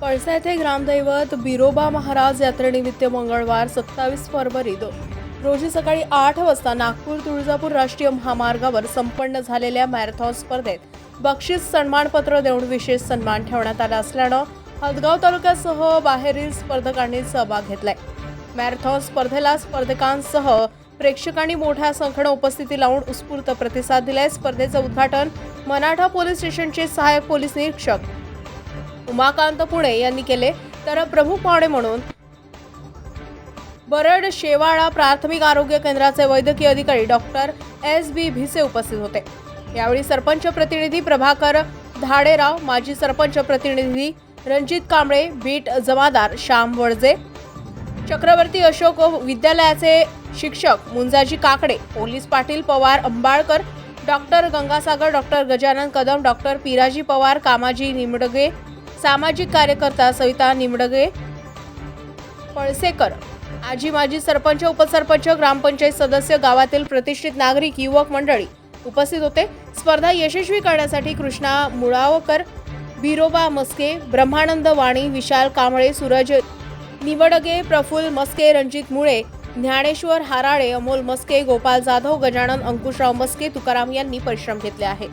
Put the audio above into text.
पळसा येथे ग्रामदैवत बिरोबा महाराज यात्रेनिमित्त मंगळवार सत्तावीस फरवरी दोन रोजी सकाळी आठ वाजता नागपूर तुळजापूर राष्ट्रीय महामार्गावर संपन्न झालेल्या मॅरेथॉन स्पर्धेत बक्षीस सन्मानपत्र देऊन विशेष सन्मान ठेवण्यात आला असल्यानं हदगाव तालुक्यासह बाहेरील स्पर्धकांनी सहभाग घेतलाय. मॅरेथॉन स्पर्धेला स्पर्धकांसह प्रेक्षकांनी मोठ्या संख्येनं उपस्थिती लावून उत्स्फूर्त प्रतिसाद दिलाय. स्पर्धेचं उद्घाटन मराठा पोलीस स्टेशनचे सहाय्यक पोलीस निरीक्षक उमाकांत पुणे यांनी केले. तर प्रमुख पाहुणे म्हणून बरड शेवाळा प्राथमिक आरोग्य केंद्राचे वैद्यकीय अधिकारी डॉक्टर एस बी भिसे उपस्थित होते. यावेळी सरपंच प्रतिनिधी प्रभाकर धाडेराव माजी सरपंच प्रतिनिधी रणजित कांबळे बीट जमादार श्याम वळजे चक्रवर्ती अशोक विद्यालयाचे शिक्षक Munjaji Kakade police Patil Pawar Ambalkar doctor Gangasagar doctor Gajanan Kadam doctor Piraji Pawar Kamaji Nimadge सामाजिक कार्यकर्ता सविता निमडगे पळसेकर आजी माजी सरपंच उपसरपंच ग्रामपंचायत सदस्य गावातील प्रतिष्ठित नागरिक युवक मंडळी उपस्थित होते. स्पर्धा यशस्वी करण्यासाठी कृष्णा मुळावकर बिरोबा मस्के ब्रह्मानंद वाणी विशाल कांबळे सूरज निवडगे प्रफुल्ल मस्के रणजित मुळे ज्ञानेश्वर हाराळे अमोल मस्के गोपाल जाधव गजानन अंकुशराव मस्के तुकाराम यांनी परिश्रम घेतले आहेत.